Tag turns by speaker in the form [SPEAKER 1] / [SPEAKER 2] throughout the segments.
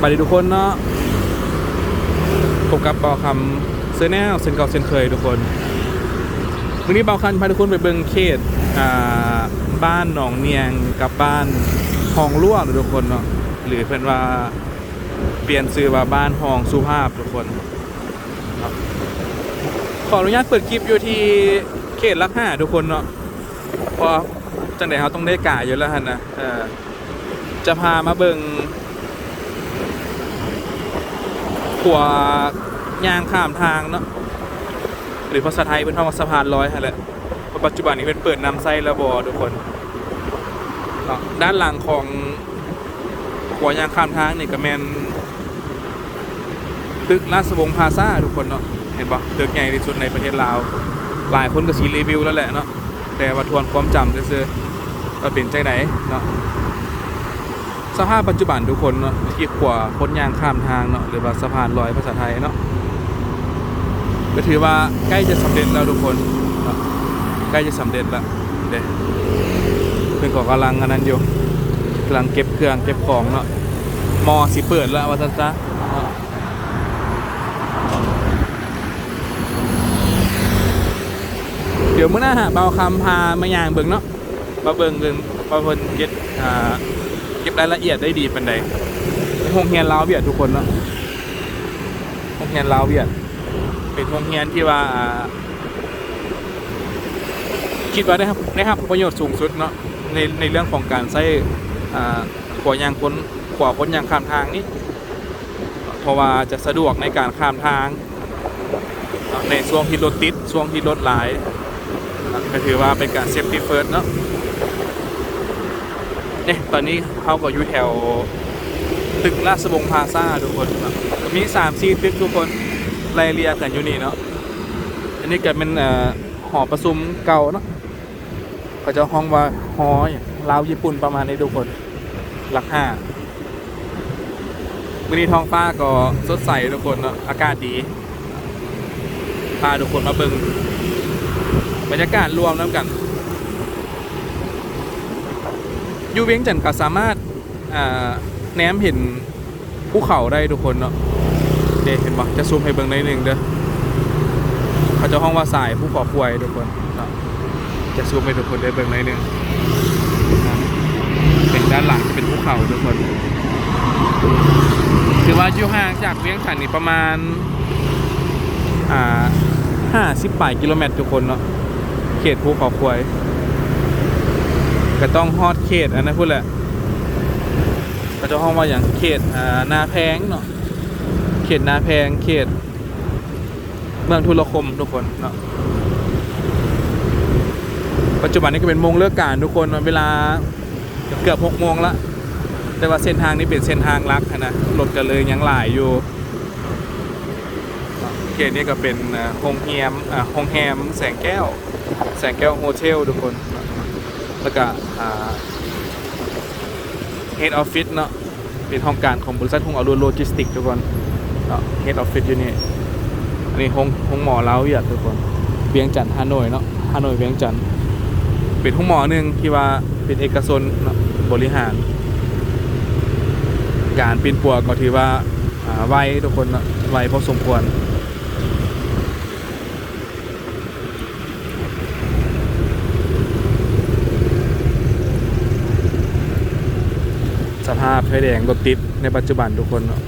[SPEAKER 1] บายดีทุกคนเนาะพบกับเบาคำเซนแนลเซนเก่าเซนเคยทุกคนวันนี้เบาคันพาทุกคนไปเบิงเขตบ้านหนองเนียงกับบ้านห้องล่วงทุกคนเนาะหรือเพื่อนว่าเปลี่ยนชื่อว่าบ้านห้องสุภาพทุกคนครับขออนุญาตเปิดคลิปอยู่ที่เขตลักห้าทุกคนเนาะเพราะจังไดเขาต้องได้กะอยู่แล้วฮะนะจะพามาเบิง ขัวยางข้ามทางเนาะหรือภาษาไทยเป็นคำว่าสะพานลอยฮะแหละปัจจุบันนี้เป็นเปิดนำไส้ระบอทุกคนเนาะด้านหลังของขัวยางข้ามทางนี่ก็แมนตึกราชวงศ์พาซาทุกคนเนาะเห็นปะตึกใหญ่ที่สุดในประเทศลาว หลายคนก็สีรีวิวแล้วแหละเนาะแต่ว่าทวนความจำซื่อๆว่าเป็นใจไหนเนาะ สภาพปัจจุบันทุกคนเนาะที่ขวาพ้นยางข้ามทางเนาะหรือว่าสะพานลอยภาษาไทยเนาะก็ถือว่าใกล้จะสำเร็จแล้วทุกคนเนาะใกล้จะสำเร็จล้วเด้เพื่อนก็กำลังอันนั้นอยู่กำลังเก็บเครื่องเก็บของเนาะมอสิเปิดแล้วว่าซั่นซะเนาเดี๋ยวเมื้อหน้าหาเบาคำพามายางเบิงเนาะมาเบิงเบิ่งว่าเพิ่นเก็บอ่า ก็บรายละเอียดได้ดีเป็นไดโรงเรียนลาวเวียดทุกคนเนาะโรงเรียนลาวเวียด เป็นโรงเรียนที่ว่าคิดว่าได้ครับได้ครับประโยชน์สูงสุดเนาะในในเรื่องของการใช้อ่ขวายางคนขวาคนยางข้ามทางนี่เพราะว่าจะสะดวกในการข้ามทาง ในช่วงที่รถติดช่วงที่รถหลายก็ถือว่าเป็นการเซฟตี้เฟิร์สเนาะ เนี่ยตอนนี้เขาก็อยู่แถวตึกราชวงศ์พาซ่าทุกคนเนาะมีสามสี่ตึกทุกคนไล่เรียกันอยู่นี่เนาะอันนี้ก็เป็นอ่อหอประชุมเก่าเนาะเขาจะห้องว่าหอลาวญี่ปุ่นประมาณนี้ทุกคนหลักห้าวันนี้ท้องฟ้าก็สดใสทุกคนเนาะอากาศดีพาทุกคนมาเบิ่งบรรยากาศรวมน้ำกัน อ ยูเวียงจันทร์ก็สามารถแนมเห็นภูเขาได้ทุกคนเนาะเดเห็นปะจะซูมให้เบิ่งในหนึ่งเด้อเขาจะห้องว่าสายภูเขาควยทุกคนเนาะจะซูมให้ทุกคนได้เบิ่งในหนึ่งเป็นด้านหลังจะเป็นภูเขาทุกคนถือว่าอยู่ห่างจากเวียงจันทร์นี่ประมาณอ่าห้าสิบปลายกิโลเมตรทุกคนเนาะเขตภูเขาควย ก็ต้องฮอดเขตอันนั้นพูดแหละก็จะห้องว่าอย่างเขตอ่านาแพงเนาะเขตนาแพงเขต เมืองทุรคมทุกคนเนาะปัจจุบันนี้ก็เป็นโมงเลิกการทุกคนเนเวลาเกือบหกโมงละแต่ว่าเส้นทางนี้เป็นเส้นทางลักนะรถก็เลยยังหลายอยู่เขตนี้ก็เป็นอ่าโฮงแฮมอ่าโฮงแฮมแสงแก้ว แสงแก้วโฮเทลทุกคน แล้วก็เฮดออฟฟิศเนาะเป็นห้องการของบริษัทหงอรุณโลจิสติกทุกคนเนาะเฮดออฟฟิศอยู่นี่อันนี้ห้องห้องหมอเล้าวเวียดทุกคนเวียงจันทร์ฮานอยเนาะฮานอยเวียงจันทร์เป็นห้องหมอหนึ่งที่ว่าเป็นเอกชนเนาะบริหาร การปีนปัวก็ถือว่าไวทุกคนไวพอสมควร ภาพไฟแดงรถติดในปัจจุบันทุกคนเนาะ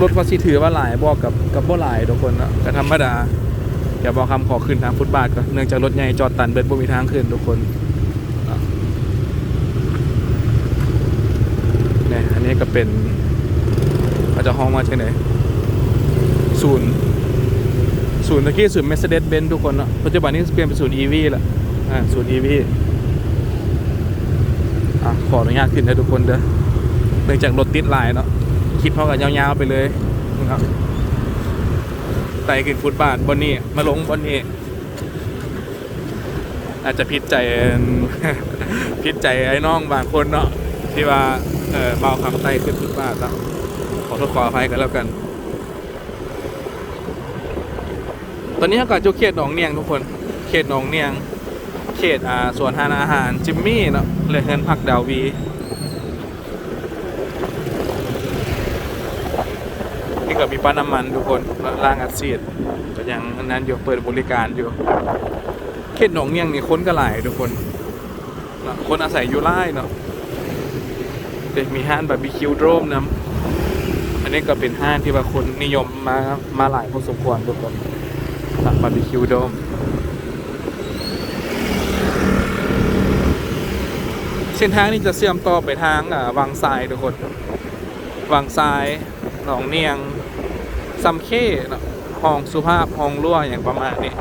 [SPEAKER 1] รถว่าสิถือว่าหลายบอกกับกับบ่หลายทุกคนเนาะก็ธรรมดาอย่าบอกคำขอขึ้นทางฟุตบาทก็เนื่องจากรถใหญ่จอดตันเบิดบ่มีทางขึ้นทุกคนเนี่ยอันนี้ก็เป็นเขาจะห้องมาจากไหนศูนย์ ศูนย์ตะกี้ศูนย์ Mercedes-Benz ทุกคนเนาะปัจจุบันนี้เปลี่ยนเป็นศูนย์ EV ละอ่าศูนย์ EV อะขออนุญาตขึ้นให้ทุกคนเด้อเนื่องจากรถติดหลายเนาะคลิปเขากันยาวๆไปเลยนะครับไต่ขึ้นฟุตบาทบนนี้มาลงบนนี้อาจจะพิดใจพิดใจไอ้น้องบางคนเนาะที่ว่าเออเบาคำไต่ขึ้นฟุตบาทเนาะขอโทษขออภัยกันแล้วกัน ต อนนี้เขาก็จะเขตหนองเนียงทุกคน เขตหนองเนียง เขตอ่าสวนทานอาหารจิมมี่เนาะเลยเงินพักดาวีนี่ก็มีป้าน้ำมันทุกคนล่างอัดเสียดก็ยังนั้นอยู่เปิดบริการอยู่ เขตหนองเนียงนี่คนก็หลายทุกคนนะคนอาศัยอยู่ไร่เนาะเด็กมีห้านบาร์บีคิวโดรมน้ำอันนี้ก็เป็นห้านที่ว่าคนนิยมมามาหลายพอสมควรทุกคน บาร์บีคิวโดมเส้นทางนี้จะเชื่อมต่อไปทางอ่าวังทรายทุกคนวังทรายหนองเนียงซัมเข้ห้องสุภาพห้องรั่วอย่างประมาณนี้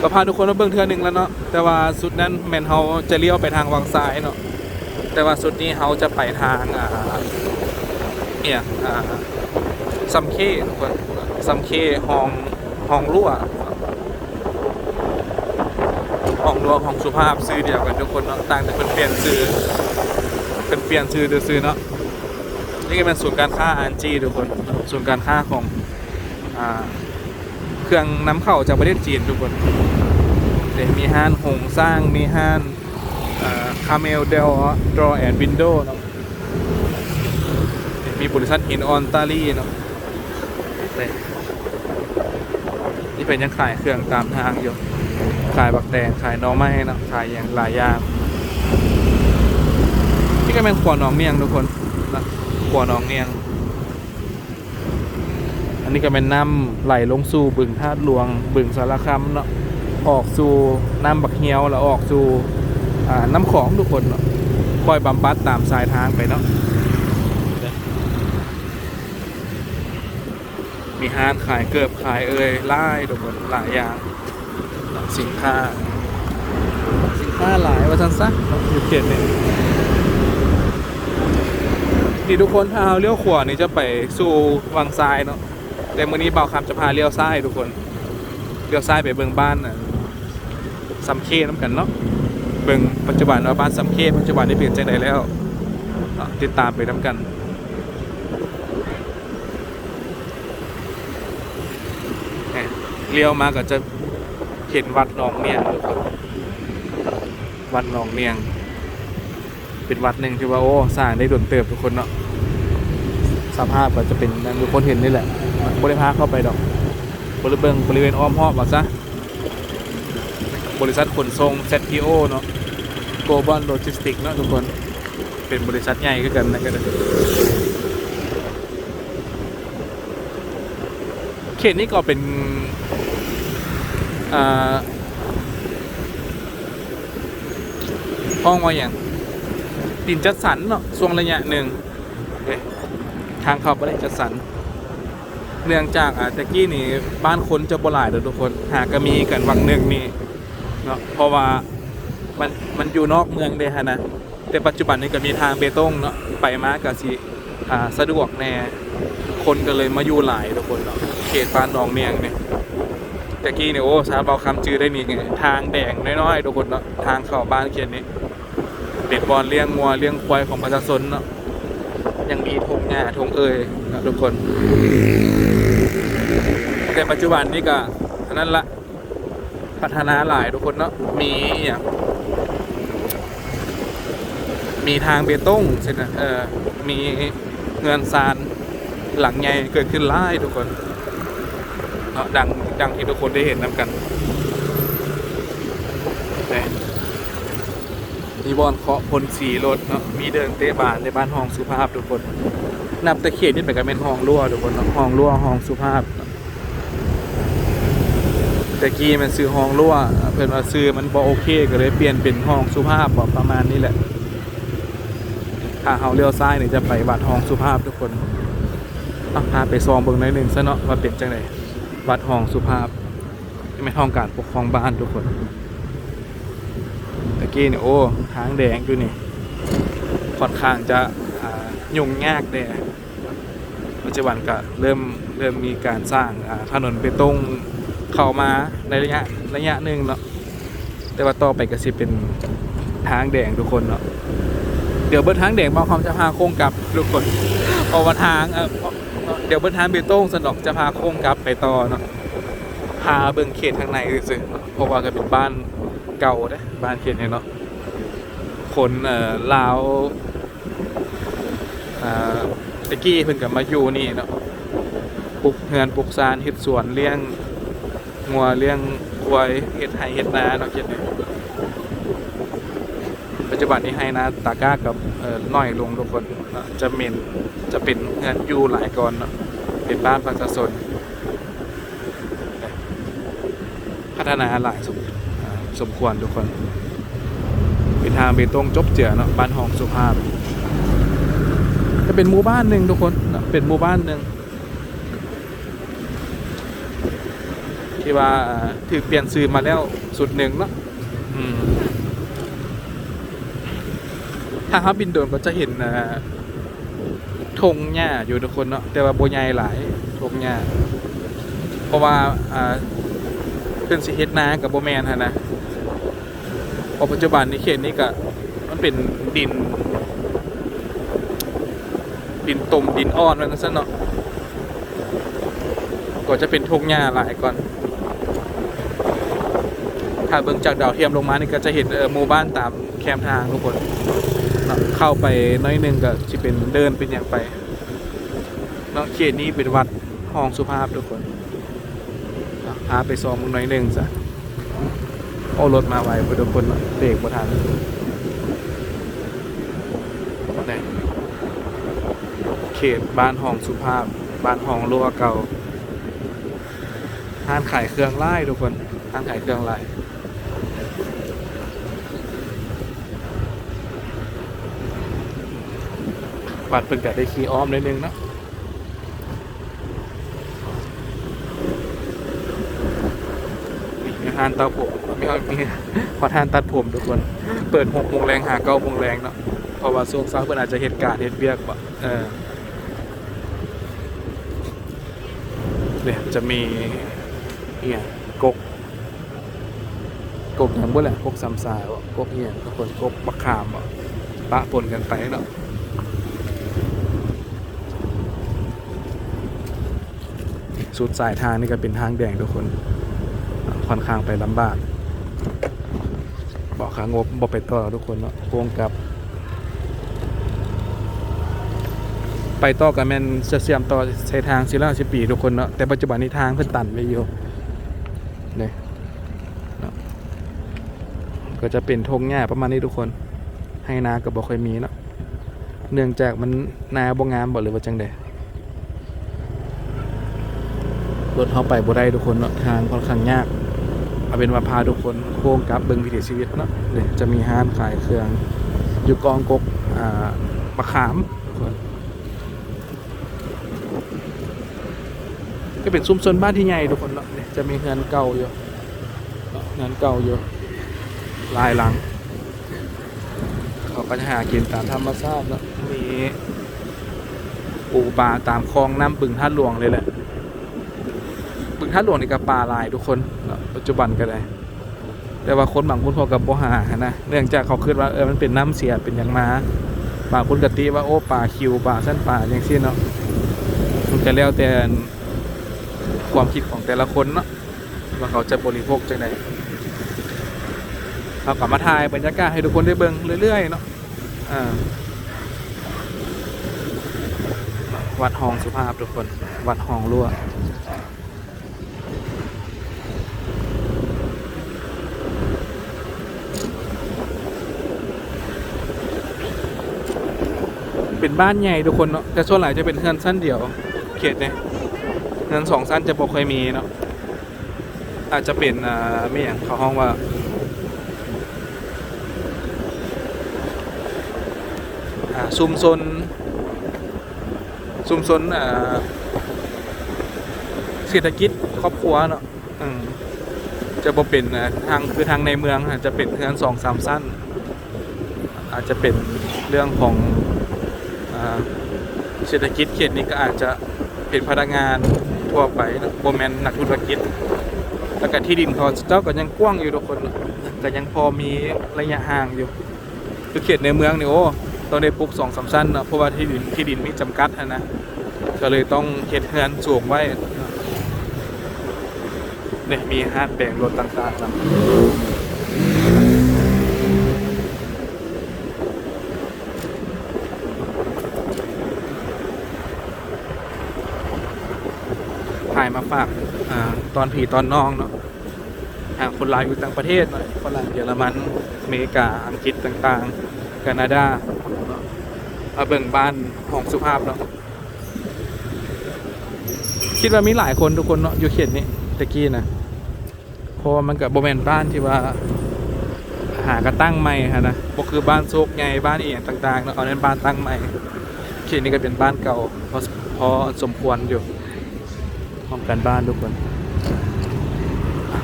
[SPEAKER 1] ก็พาทุกคนมาเบิ่งเทือหนึ่งแล้วเนาะแต่ว่าสุดนั้นแมนเฮาจะเลี้ยวไปทางวังซ้ายเนาะแต่ว่าสุดนี้เฮาจะไปทางอ่าเนี่ยอ่าซัมเคทุกคน ซัมเคห้องห้องรั่วห้องรั่วห้องสุภาพซื้อเดียวกันทุกคนเนาะต่างแต่เพิ่นเปลี่ยนซื้อเพิ่นเปลี่ยนซื้อเดือซื้อเนาะนี่ก็เป็นศูนย์การค้าอันจีทุกคนศูนย์การค้าของอ่าเครื่องน้ำเข้าจากประเทศจีนทุกคนเดี๋ยวมีห้านหงสร้างมีห้านคาเมลเดลดรอแอนด์วินโดว์เนาะมีบริษัทอินออนตาลีเนาะ นี่นี่เป็นยังขายเครื่องตามทางอยู่ขายบักแดงขายหนองไม้นะขายอย่างหลายอย่างนี่ก็เป็นขวหนองเนียงทุกคนนะขวหนองเนียง อันนี้ก็เป็นน้ำไหลลงสู่บึงธาตุหลวง บึงสารคามเนาะออกสู่น้ำบักเฮียวแล้วออกสู่น้ำของทุกคนเนาะคอยบำบัดตามสายทางไปเนาะ มีห้านขายเกือบขายเอ่ยไล่ทุกคนหลายอย่างสินค้า สินค้าหลายว่าสั้นซะอยู่เขตนี้นี่ทุกคนถ้าเราเลี้ยวขวานี่จะไปสู่วังทรายเนาะแต่มื้อนี้เบาคำจะพาเลี้ยวซ้ายทุกคนเลี้ยวซ้ายไปเบิงบ้านน่ะซัมเคน้ำกันเนาะเบิงปัจจุบันว่าบ้านซัมเคปัจจุบันได้เปลี่ยนใจังไดแล้วติดตามไปน้ำกันแหม่ เลี้ยวมาก็จะเห็นวัดหนองเนียงทุกคนวัดหนองเนียง เป็นวัดหนึ่งที่ว่าโอ้สร้างได้โดนเติบทุกคนเนาะสภาพก็จะเป็นนั่นทุกคนเห็นนี่แหละบริพาเข้าไปดอกบริเบงบริเวณอ้อมหอบว่าซะบริษัทขนส่ง ZPO เนาะ Global Logistics เนาะทุกคน เป็นบริษัทใหญ่ก็กันนะกันเขตนี้ก็เป็น ห้องว่าอย่างดินจัดสรรเนาะช่วงระยะหนึ่งทางเข้าไปได้จัดสรรเนื่องจากอ่าตะกี้นี่บ้านคนจะบ่หลายเด้อทุกคน หากก็มีกันวังหนึ่งนี่เนาะเพราะว่ามันมันอยู่นอกเมืองเด้ฮะนะแต่ปัจจุบันนี้ก็มีทางเบตงเนาะไปมาก็สิอ่าสะดวกแน่คนก็เลยมาอยู่หลายทุกคนเนาะเขตบ้านหนองเนียงเนี่ย ตะกี้เนี่ยโอ้สาเบาคำจือได้นี่ไงทางแดงน้อยๆทุกคนเนาะทางเข้าบ้านเขตนี้เป็นบอลเลี้ยงงัวเลี้ยงควายของประชาชนเนาะยังมีธงหญ้าธงเอยนะทุกคน แต่ปัจจุบันนี่ก็นนั้นละพัฒนาหลายทุกคนเนาะมีอย่างมีทางเบตงใช่ไหมเออมีเงินซานหลังใหญ่เกิดขึ้นไล่ทุกคนเนาะดัง ดังที่ทุกคนได้เห็นนำกันนี่ยมีบอลเคาะพลสีรถเนาะมีเดินเตะบานในบ้านห้องสุภาพทุกคนนับตะเขียนนี่เป็นกันเป็นห้องรั่วทุกคนเนาะห้องรั่วห้องสุภาพตะกี้มันซื้อห้องรั่วเพิ่อนว่าซื้อมันบ่โอเคก็เลยเปลี่ยนเป็นห้องสุภาพบอกประมาณนี้แหละถ้าเฮาเลี้ยวซ้ายเนี่ยจะไปวัดห้องสุภาพทุกคนอะพาไปซองเบิ่งหน่อยหนึงซะเนาะว่าเป็นจังได วัดห้องสุภาพนี่ไม่นห้องการปกครองบ้านทุกคนตะกี้เนี่ยโอ้ทางแดงอยู่นี่ค่อนข้างจะยุ่งยากเด้ปัจจุบันก็เริ่มเริ่มมีการสร้างถนนเบตรงเข้ามาในระยะระยะหนึ่งเนาะแต่ว่าต่อไปก็สิเป็นทางแดงทุกคนเนาะเดี๋ยวเบิร์ทางแดงบางความจะพาโค้งกลับทุกคนเพราะว่าทางเออ เดี๋ยวเบิร์ทางเบตงสนอกจะพาโค้งกลับไปต่อเนาะพาเบิ่งเขตทางในซื่อๆเพราะว่าก็เป็นบ้านเก่าเด้บ้านเขตเนี่ยเนาะคนเอ่อลาวอ่าตะกี้เพิ่นก็มาอยู่นี่เนาะปลูกเฮือนปลูกซานเฮ็ดสวนเลี้ยงงัวเลี้ยงควายเฮ็ดไร่เฮ็ดนาเนาะเขตนี้ จุบันนี้ให้นาตาก้ากับน้อยลงทุกคนจะเมนจะเป็นเฮือนยู่หลายก่อนเป็นบ้านประชาชนพัฒนาหลายสมสมควรทุกคน เป็นทางเบตงจบเจือเนาะบ้านห้องสุภาพจะเป็นหมู่บ้านหนึ่งทุกคนเป็นหมู่บ้านหนึ่งที่ว่าอ่าถือเปลี่ยนซื้อมาแล้วสุดหนึ่งเนาะอืม ถ้าเขาบินโดรนก็จะเห็นอ่าธงหญ้าอยู่ทุกคนเนาะแต่ว่าโบใหญ่หลายธงหญ้าเพราะว่าอ่าเพิ่นสิเฮ็ดนากับโบแมนหั่นะพราะปัจจุบันในเขตนี้ก็มันเป็นดิน ดินตมดินอ่อนมันซะเนาะก็จะเป็นทุ่งหญ้าหลายก่อน ถ้าเบิ่งจากดาวเทียมลงมานี่ก็จะเห็นเออหมู่บ้านตามแคมทางทุกคน เนาะเข้าไปน้อยนึงก็สิเป็นเดินเป็นอย่างไปเนาะเขตนี้เป็นวัดห้องสุภาพทุกคนพาไปซองมึงน่อยนึงจ้ะโอ้รถมาไวพอทุกคนเบรกบ่ทันนี่เขตบ้านห้องสุภาพ บ้านห้องรัวเก่าห้านขายเครื่องไล่ทุกคนห้านขายเครื่องไล่ บัตรเพิ่งแต่ได้คีย์ออมนิดนึงเนาะมีทานเตาผมมีมีขอทานตัดผมทุกคน เปิดหกโมงแรงหาเก้าโมงแรงเนาะเพราะว่าช่วงเช้าเพื่อนอาจจะเหตุการณ์เหตุเบียกบ่เออเนี่ยจะมีเนี่ยกกกกอย่างบ่แหละกกสามสายบ่กกเนี่ยทุกคนกกบักขามบ่ปะปนกันไปเนาะ สุดสายทางนี่ก็เป็นทางแดงทุกคนค่อนข้างไปลำบากบอกขางบบอกไปต่อทุกคนเนาะโค้งกลับ ไปต่อกับแมนเสียมต่อใช้ทางศิลาสิปีทุกคนเนาะแต่ปัจจุบันนี้ทางเพิ่นตันไปอยู่เนี่ยเนาะก็จะเป็นทงหญ้าประมาณนี้ทุกคน ให้นากับบ่ค่อยมีเนาะเนื่องจากมันนาบ่งามบ่หรือว่าจังใด รถเข้าไปบ่ได้ทุกคนเนาะทางค่อนข้างยากเอาเป็นว่าพาทุกคนโค้งกลับเบิ่งวิถีชีวิตเนาะเนี่ยจะมีห้านขายเครื่องอยู่กองกกอ่ามะขามทุกคนก็เป็นซุ้มชนบ้านที่ใหญ่ทุกคนเนาะเนี่ยจะมีเฮือนเก่าอยู่เนาะเฮือนเก่าอยู่ลายหลัง เขาก็จะหากินตามธรรมชาติเนาะมีปูปลาตามคลองน้ำบึงท่าหลวงเลยแหละ บึงท่าหลวงนี่ก็ปลาลายทุกคนปัจจุบันก็ได้ แต่ว่าคนบางคนเขากับโบหานะเนื่องจากเขาคิดว่าเออมันเป็นน้ำเสียเป็นอย่างมาบางคนกติว่าโอ้ปลาคิวปลาสั้นปลาอย่างซี่เนาะมันก็แล้วแต่ความคิดของแต่ละคนเนาะว่าเขาจะบริโภคจังไดเรากลับมาถ่ายบรรยากาศให้ทุกคนได้เบิ่งเรื่อยๆเนาะวัดห้องสุภาพทุกคน วัดห้องรั่ว เป็นบ้านใหญ่ทุกคนเนาะแต่ส่วนใหญ่จะเป็นเฮือนสั้นเดียว เขตเนี่ยเฮือนสองสั้นจะบ่ค่อยมีเนาะอาจจะเป็นอ่าไม่อย่างเขาห้องว่าอ่าซุมซนซุมซนอ่าเศรษฐกิจครอบครัวเนาะอืมจะบ่เป็นอ่าทางคือทางในเมืองอาจจะเป็นเฮือนสองสามสั้น อาจจะเป็นเรื่องของ เศรษฐกิจเขตนี้ก็อาจจะเป็นพนักงานทั่วไปนะโบแมนนักธุรกิจ แล้วก็ที่ดินเขาเจ้าก็ยังกว้างอยู่ทุกคนก็ยังพอมีระยะห่างอยู่คือเขตในเมืองนี่โอ้ต้องได้ปลูกสองสามสั้นเนะเพราะว่าที่ดินที่ดินมีจำกัดอะนะก็เลยต้องเขตเฮือนสูงไว้เนี่ยมีห้างแปลงรถต่างๆนะายมาฝากอตอนผีตอนน้องเนาะหากคนลายอยู่ต่างประเทศนะฝรั่งเยอรมันอเมริกาอังกฤษต่างๆแคนาดาเนาะมาเบิ่งบ้านของสุภาพเนาะคิดว่ามีหลายคนทุกคนเนาะอยู่เขตนี้ตะกี้นะเพราะว่ามันกับโบแมนบ้านที่ว่าหากระตั้งใหม่ฮะนะก็คือบ้านโซกไงบ้านเอียงต่างๆเนาะเอาเน้นบ้านตั้งใหม่เขตนี้ก็เป็นบ้านเก่าพอพอสมควรอยู่ พร้อมกันบ้านทุกคน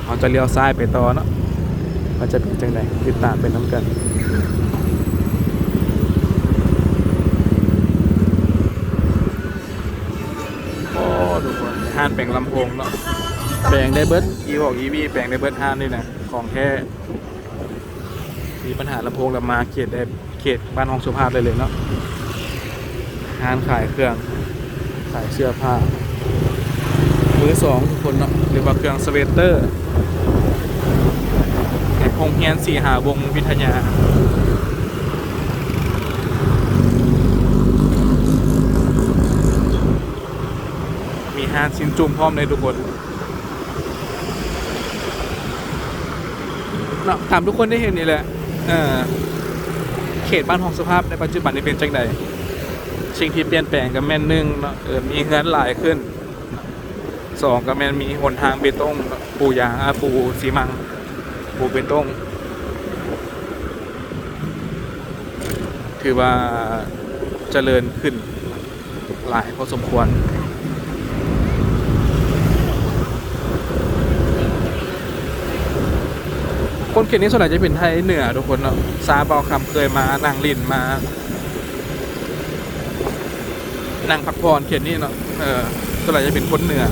[SPEAKER 1] เราจะเลี้ยวซ้ายไปต่อเนาะมันจะเป็นจังไดติดตามเป็นน้ำกันโอ้ทุกคนห้านแปลงลำโพงเนาะแปลงได้เบิร์ดอีบอกอีวีแปลงได้เบิร์ดห้านนี่นะของแท้มีปัญหาลำโพงกับมาเขตได้เขตบ้านห้องสุภาพเลยเลยเนาะห้านขายเครื่องขายเสื้อผ้า มือสองทุกคนเนาะหรือว่าเครื่องสเวตเตอร์โรงเรียนสี่หาวงวิทยามีฮานซินจุ่มพร้อมเลยทุกคนเนาะถามทุกคนได้เห็นนี่แหละ เออเขตบ้านของสภาพในปัจจุบันนี้เป็นจังใดสิ่งที่เปลี่ยนแปลงกับแม่นหนึ่งเนาะเออมีเงินหลายขึ้น สองก็ม่นมีหนทางเบตงเนาะปูยางปูสีมัง ปูเบตงถือว่าเจริญขึ้นหลายพอสมควร คนเขตนี้ส่วนใหญ่จะเป็นไทยเหนือทุกคนเนาะซาบาคำเคยมานั่งลินมานั่งพักผ่อนเขตนี้เนาะเออส่วนใหญ่จะเป็นคนเหนือ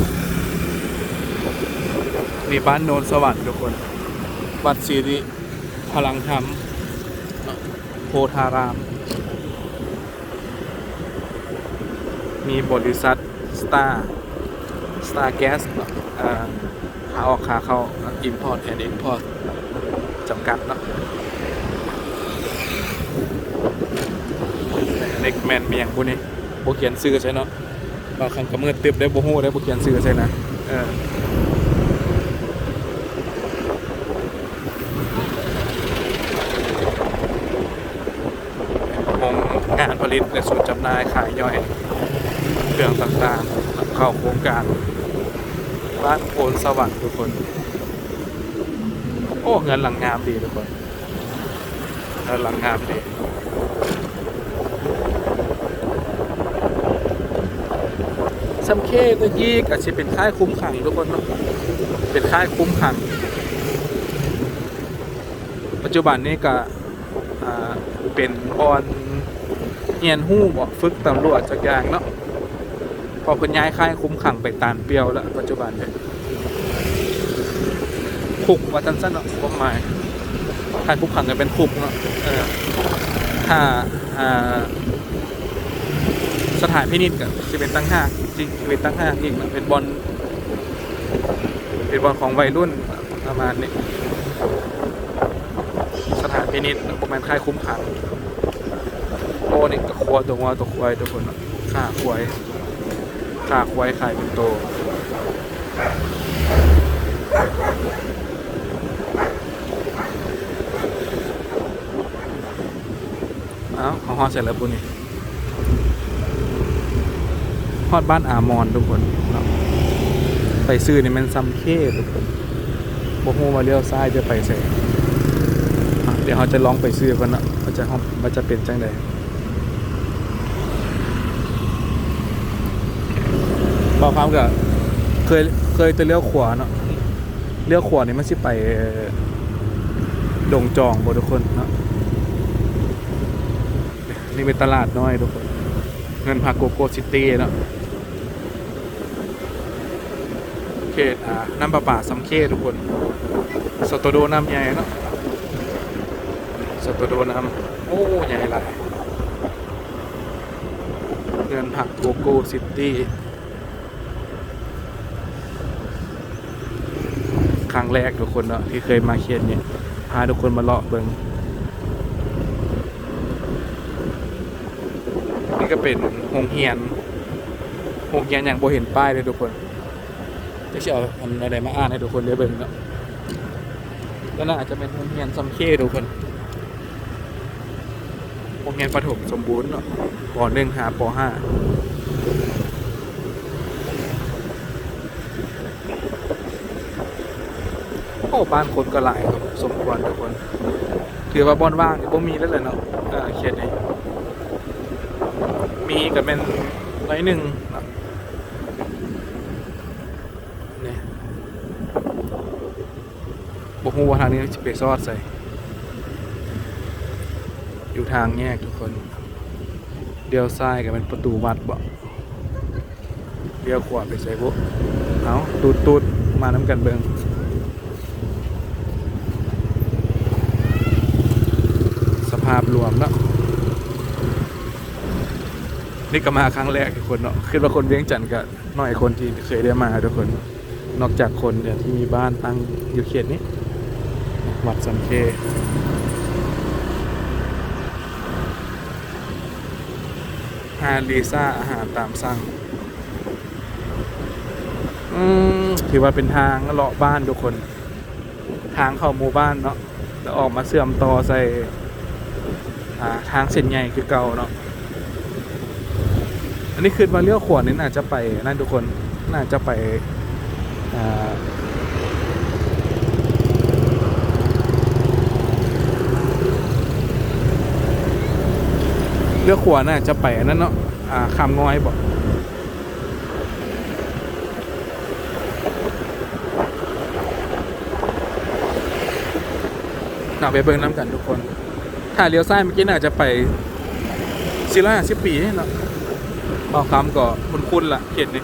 [SPEAKER 1] นี่บ้านโนนสวัสดิ์ทุกคน วัดสิริ พลังธรรม โพธาราม มีบริษัทสตาร์สตาร์แก๊สขาออกขาเข้า Import and Export จำกัดเนาะเน็กแมนเมียงพวกนี้โบเขียนซื้อใช่เนาะบางครั้งก็เมืดตึบได้โบฮู้ได้โบเขียนซื้อใช่นะเออองค์งานผ ลิตและศูนจำหน่ายขายย่อยเครื่องต่างๆ เข้าโครงการบ้านโพนสวัสดิ์ทุกคน โอ้เงินหลังงามดีทุกคนเงินหลังงามดีซัมเคตะกี้ก็จะเป็นค่ายคุ้มขังทุกคนเนาะเป็นค่ายคุ้มขัง ปัจจุบันนี้ก็เป็นบอล เฮียนหู้บ่ฝึกตำรวจจักอย่างเนาะพอเพิ่นย้ายค่ายคุ้มขังไปตานเปียวแล้วปัจจุบันเนี่ยคุกว่าจันสั้นเนาะความหมายถ้ายคุกขังกันเป็นคุกเนาะเออถ้าอ่าสถานพินิจกับจะเป็นตั้งห้างจริงเป็นตั้งห้างอีกเนาะเป็นบอลเป็นบอลของวัยรุ่นประมาณนี้สถานพินิจประมาณค่ายคุ้มขัง โอ้นี่ก็ควตัวงัวตัวควายทุกคนเนาะฆ่าควายฆ่าควายขายเป็นโตเอ้าของฮอดเสร็จแล้วปุ่นี่ฮอดบ้านอามอนทุกคนไปซื้อนี่มันซัมเคทุกคนบ่ฮู้ว่าเลี้ยวซ้ายจะไปไสอะเดี๋ยวเราจะลองไปซื้อกันนะว่าจะว่าจะเป็นจังได บอกความกับเคยเคยจะเลี้ยวขวาเนาะเลี้ยวขวานี่มันสิไปดงจองบทุกคนเนาะนี่เป็นตลาดน้อยทุกคน เงินพาโกโก้ซิตี้เนาะเขตอ่าน้ำประปาซัมเคทุกคนสตโดน้ำใหญ่เนาะสตโดน้ำโอ้ใหญ่หลายเงินผักโกโก้ซิตี้ รั้งแรกทุกคนเนาะที่เคยมาเคียนเนี่ยพาทุกคนมาเลาะเบิงนี่ก็เป็นหงเฮียนหงเฮียนอย่างโบเห็นป้ายเลยทุกคนจะเชื่อมันอะไรมาอ่านให้ทุกคนได้เบิ่งเนาะแล้น่าจะเป็นหงเฮียนซัมเคทุกคนหงเฮียนประถมสมบูรณ์เนาะป .1 หาป .5 บ้านคนก็หลายครับสมควรทุกคน ถือว่าบอนว่างก็มีแล้วแหละเนาะเขียนี้มีกับเป็นร้อยหนึ่งนี่บอกว่าทางนี้จะไปซอดใส่ อยู่ทางแยกทุกคน เดียวซ้ายกับเป็นประตูวัดบ่เดียวขวาไปใส่พวกเอาตูดตูดมาน้ำกันเบิง ภาพรวมเนาะนี่ก็มาครั้งแรกทุกคนเนาะคิดว่าคนเวียงจันทร์ก็น้อยคนที่เคยได้มาทุกคน นอกจากคนเนี่ยที่มีบ้านตั้งอยู่เขตนี้ วัดสัมเคฮาลีซ่าอาหารตามสั่ง อืมถือว่าเป็นทางเลาะบ้านทุกคน ทางเข้าหมู่บ้านเนาะแล้วออกมาเสื่อมต่อใส่ ทางเส้นใหญ่คือเก่าเนาะอันนี้คือมาเลี้ยวขวานี่น่าจะไปนั่นทุกคนน่าจะไปเลี้ยวขวาน่าจะไปนั่นเนาะอ่าคำง้อยบอกเราไปเบิ่งน้ำกันทุกคน ถ้าเลี้ยวซ้ายเมื่อกี้น่าจะไปศิลาสิบปีเนาะออกคำก็คุณคุณละเขตนี้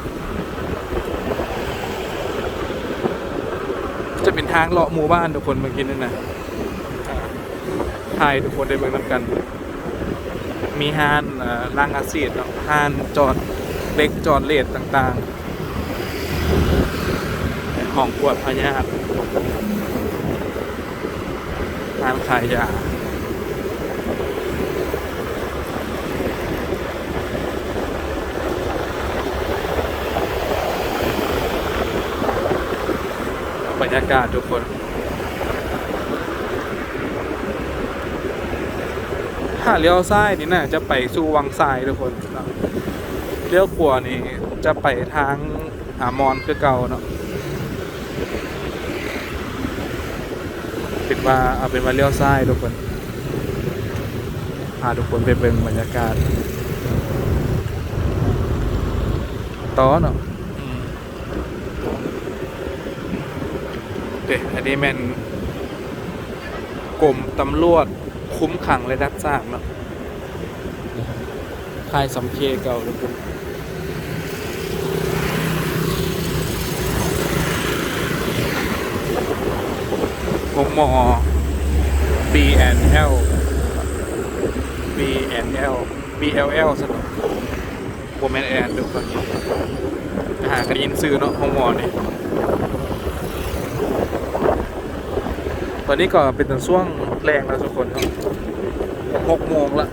[SPEAKER 1] จะเป็นทางเลาะหมู่บ้านทุกคนเมื่อกี้นั่นนะอ่าถ่ายทุกคนได้เบิ่งน้ำกัน มีฮานเอ่อล่างอาเซีดเนฮานจอดเล็กจอดเลดต่างๆ ของปวดพยาธิร้านขายยา บรรยากาศทุกคนถ้าเลี้ยวซ้ายนี่น่าจะไปสู่วังทรายทุกคนเลี้ยวขวานี่จะไปทางอามอนคือเก่าเนาะเป็นว่าเอาเป็นว่าเลี้ยวซ้ายทุกคนพาทุกคนไปเบิ่งบรรยากาศต่อเนาะอืมเด็อันนี้แม่นกรมตำรวจคุ้มขังและรักษาเนาะค่ายสำเคเก่าทุกคนงมอ BNL BNL BLL สนุกโบแมนแอนทุกคนหากันยินซื้อเนาะงมอเนี่ย ตอนนี้ก็เป็นตอนช่วงแรงแล้วทุกคนเนาะหกโมงละ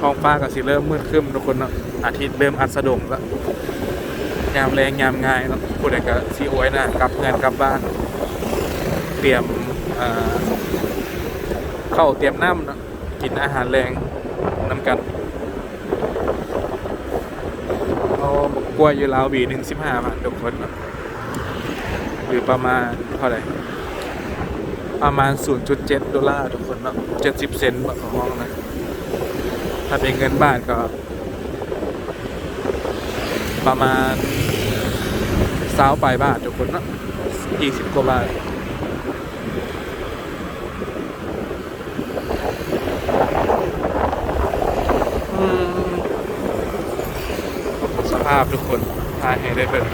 [SPEAKER 1] ท้องฟ้าก็สิเริ่มมืดขึ้นทุกคนเนาะอาทิตย์เริ่มอัสดงล้วยามแรงยามง่ายเนาะผู้ใดก็ซีโอยนะกลับเงินกลับบ้าน เตรียมเข้าเตรียมน้ำเนาะกินอาหารแรงน้ำกันเอากล้วยยู่ลาวบีหนึ่งสิบห้าบาททุกคนเนาะ หรือประมาณเท่าไหร่ประมาณ 0.7 ดอลลาร์ทุกคนเนาะ70 เซนต์บาทของห้องนะ ถ้าเป็นเงินบาทก็ ประมาณสาวปลายบาททุกคนเนาะ20 กว่าบาทสภาพทุกคนทายให้ได้เบิ่ง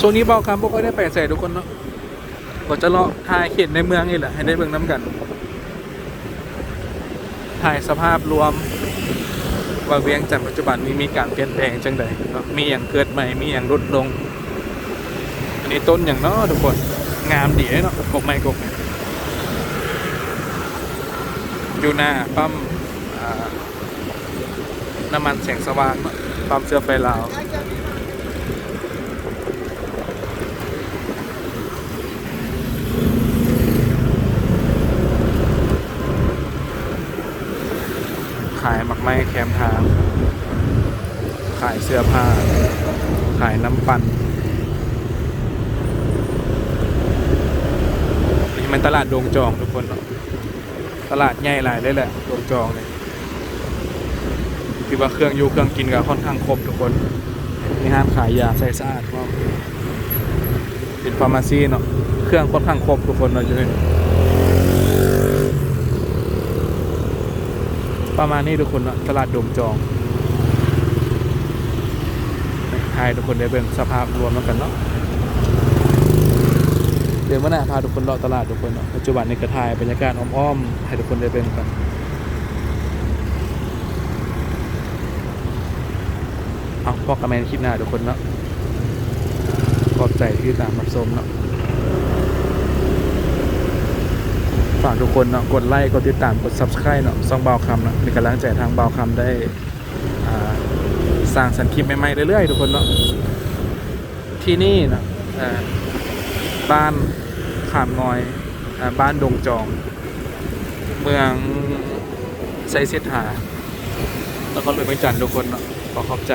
[SPEAKER 1] ช่วงนี้เบาคำพวกก็ได้ไปใส่ทุกคนเนาะก็จะเลาะทายเขียนในเมืองนี่แหละให้ได้เบิ่งน้ำกัน ถ่ายสภาพรวมว่าเวียงจันทร์ปัจจุบันนี้มีการเปลี่ยนแปลงจังใดเนาะมีอย่างเกิดใหม่ มีอย่างลดลง อันนี้ต้นอย่างเนาะทุกคน งามดีเนาะกบไม้กบอยู่หน้าปั๊มน้ำมันแสงสว่างปั๊มเสื้อไฟลาวายหมักไม้แคมทาง ขายเสื้อผ้า ขายน้ำปั่นนี่มันตลาดดงจองทุกคนเนาะตลาดใหญ่หลายเลยแหละดงจองเลยคือว่าเครื่องอยู่เครื่องกินก็ค่อนข้างครบทุกคนมีห้างขายยาใส่สะอาดก็เป็นฟาร์มาซีเนาะ เครื่องค่อนข้างครบทุกคนเนาะอยู่นี่ ประมาณนี้ทุกคนตลาดดงจองให้ทุกคนได้เบิ่งสภาพรวมแล้วกันเนาะเดี๋ยววันหน้าพาทุกคนเลาะตลาดทุกคนเนาะปัจจุบันในก็ถ่ายบรรยากาศอ้อมๆให้ทุกคนได้เบิ่งกันเอาพอกกับแมนคลิปหน้าทุกคนเนาะขอบใจที่ตามรับชมเนาะ ฝากทุกคนเนาะกดไลค์กดติดตามกด subscribe เนาะซองเบาคำเนาะเป็นกำลังใจทางเบาคำได้สร้างสรรค์คลิปใหม่ๆเรื่อยๆทุกคนเนาะที่นี่เนาะบ้านขามงอยอบ้านดงจอง เมืองไซเซตหา แล้วก็เลยไม่จันทร์ทุกคนเนาะขอขอบใจ